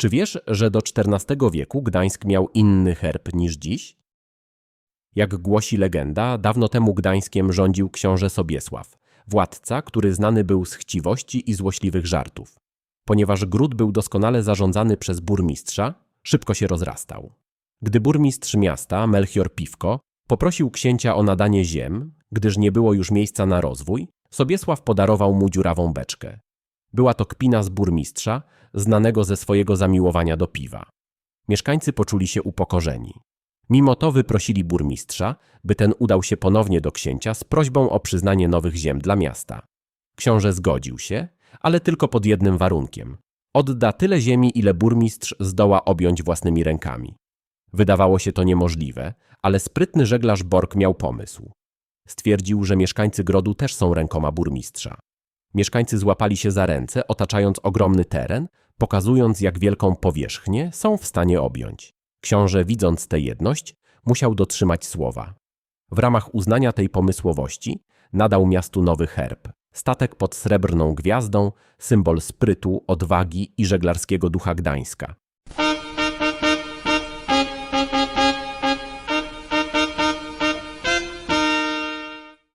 Czy wiesz, że do XIV wieku Gdańsk miał inny herb niż dziś? Jak głosi legenda, dawno temu Gdańskiem rządził książę Sobiesław, władca, który znany był z chciwości i złośliwych żartów. Ponieważ gród był doskonale zarządzany przez burmistrza, szybko się rozrastał. Gdy burmistrz miasta, Melchior Piwko, poprosił księcia o nadanie ziem, gdyż nie było już miejsca na rozwój, Sobiesław podarował mu dziurawą beczkę. Była to kpina z burmistrza, znanego ze swojego zamiłowania do piwa. Mieszkańcy poczuli się upokorzeni. Mimo to wyprosili burmistrza, by ten udał się ponownie do księcia z prośbą o przyznanie nowych ziem dla miasta. Książę zgodził się, ale tylko pod jednym warunkiem. Odda tyle ziemi, ile burmistrz zdoła objąć własnymi rękami. Wydawało się to niemożliwe, ale sprytny żeglarz Bork miał pomysł. Stwierdził, że mieszkańcy grodu też są rękoma burmistrza. Mieszkańcy złapali się za ręce, otaczając ogromny teren, pokazując, jak wielką powierzchnię są w stanie objąć. Książę, widząc tę jedność, musiał dotrzymać słowa. W ramach uznania tej pomysłowości nadał miastu nowy herb. Statek pod srebrną gwiazdą, symbol sprytu, odwagi i żeglarskiego ducha Gdańska.